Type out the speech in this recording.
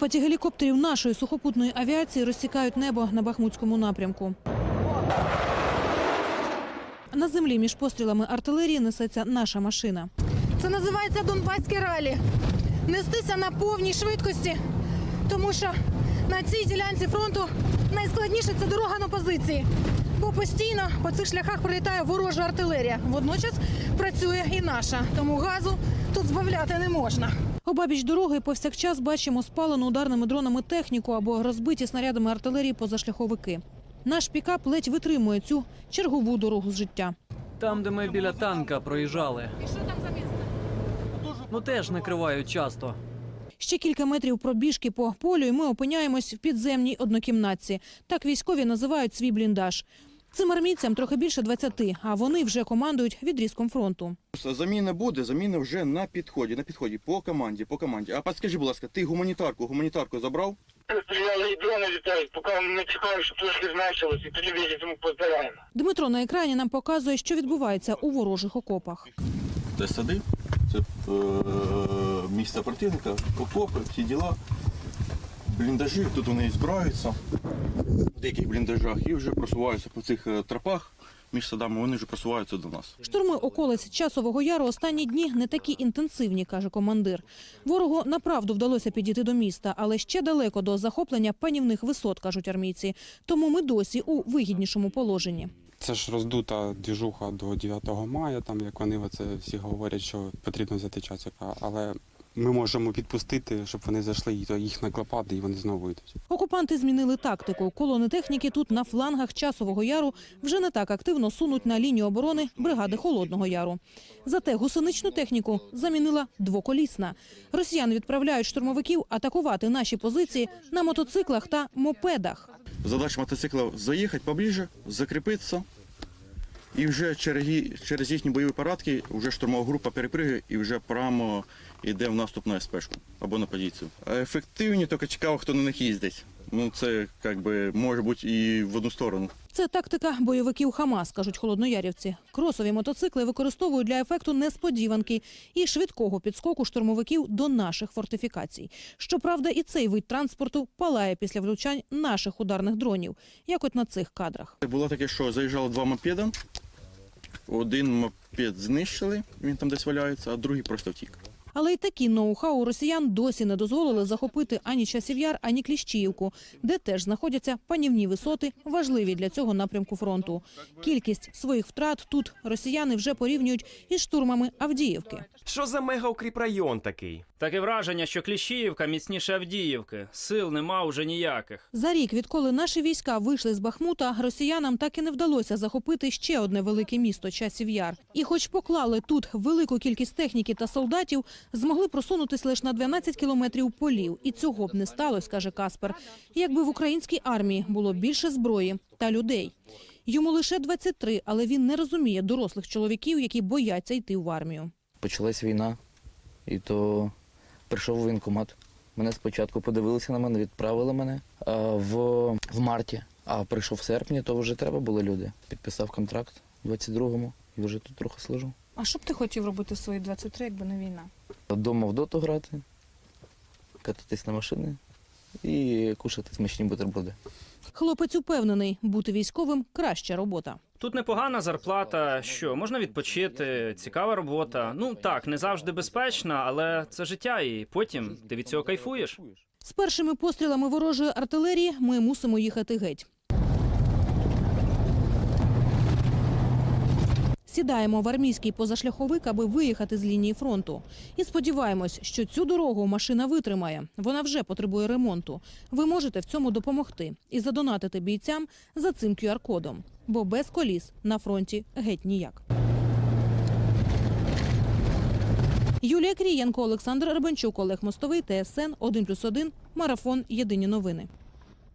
Клопоті гелікоптерів нашої сухопутної авіації розсікають небо на Бахмутському напрямку. На землі між пострілами артилерії несеться наша машина. Це називається Донбаське ралі. Нестися на повній швидкості, тому що на цій ділянці фронту найскладніше це дорога на позиції. Бо постійно по цих шляхах прилітає ворожа артилерія. Водночас працює і наша, тому газу тут збавляти не можна. Обабіч дороги повсякчас бачимо спалену ударними дронами техніку або розбиті снарядами артилерії позашляховики. Наш пікап ледь витримує цю чергову дорогу з життя. Там, де ми біля танка проїжджали. І що там за місце? Ну теж накривають часто. Ще кілька метрів пробіжки по полю, і ми опиняємось в підземній однокімнатці. Так військові називають свій бліндаж. Цим армійцям трохи більше 20, а вони вже командують відрізком фронту. Заміна буде, заміна вже на підході, на підході, по команді, по команді. А підскажи, будь ласка, ти гуманітарку, гуманітарку забрав? Стріляли і дрони літають, поки не чекаємо, щоб трошки зменшилось, і тоді позбираємо. Дмитро на екрані нам показує, що відбувається у ворожих окопах. Це сади, це е, місце противника, окопи, всі діла, бліндажі, тут вони збираються в деяких бліндажах і вже просуваються по цих е, тропах між садами, вони вже просуваються до нас. Штурми околиць часового яру останні дні не такі інтенсивні, каже командир. Ворогу направду вдалося підійти до міста, але ще далеко до захоплення панівних висот, кажуть армійці. Тому ми досі у вигіднішому положенні. Це ж роздута двіжуха до 9 мая, там як вони оце всі говорять, що потрібно взяти часика. Але ми можемо підпустити, щоб вони зайшли, і їх наклепати, і вони знову йдуть. Окупанти змінили тактику. Колони техніки тут на флангах часового яру вже не так активно сунуть на лінію оборони бригади Холодного Яру. Зате гусеничну техніку замінила двоколісна. Росіяни відправляють штурмовиків атакувати наші позиції на мотоциклах та мопедах. Задача мотоцикла заїхати поближе, закріпитися. І вже через, їхні бойові парадки вже штурмова група перепригує і вже прямо йде в наступ на СПшку або на. А ефективні, тільки цікаво, хто на них їздить. Ну це якби може бути і в одну сторону. Це тактика бойовиків Хамас, кажуть холодноярівці. Кросові мотоцикли використовують для ефекту несподіванки і швидкого підскоку штурмовиків до наших фортифікацій. Щоправда, і цей вид транспорту палає після влучань наших ударних дронів, як от на цих кадрах. Було таке, що заїжджало два мопеда. Один мопед знищили, він там десь валяється, а другий просто втік. Але й такі ноу-хау росіян досі не дозволили захопити ані часів яр, ані Кліщіївку, де теж знаходяться панівні висоти, важливі для цього напрямку фронту. Кількість своїх втрат тут росіяни вже порівнюють із штурмами Авдіївки. Що за мегаукріпрайон такий? Таке враження, що Кліщіївка міцніше Авдіївки. Сил нема уже ніяких. За рік, відколи наші війська вийшли з Бахмута, росіянам так і не вдалося захопити ще одне велике місто часів яр. І, хоч поклали тут велику кількість техніки та солдатів, змогли просунутись лише на 12 кілометрів полів. І цього б не сталося, каже Каспер. Якби в українській армії було більше зброї та людей. Йому лише 23, але він не розуміє дорослих чоловіків, які бояться йти в армію. Почалась війна, і то прийшов у воєнкомат. Мене спочатку подивилися на мене, відправили мене а, в, в марті, а прийшов в серпні, то вже треба було люди. Підписав контракт у 22-му і вже тут трохи служу. А що б ти хотів робити в свої 23, якби не війна? Дома в доту грати, кататись на машини і кушати смачні бутерброди. Хлопець упевнений, бути військовим краща робота. Тут непогана зарплата, що можна відпочити, цікава робота. Ну так, не завжди безпечна, але це життя, і потім ти від цього кайфуєш. З першими пострілами ворожої артилерії ми мусимо їхати геть. Сідаємо в армійський позашляховик, аби виїхати з лінії фронту. І сподіваємось, що цю дорогу машина витримає. Вона вже потребує ремонту. Ви можете в цьому допомогти і задонатити бійцям за цим QR-кодом. Бо без коліс на фронті геть ніяк. Юлія Крієнко, Олександр Ребенчук, Олег Мостовий, ТСН 1+,1, Марафон. Єдині новини.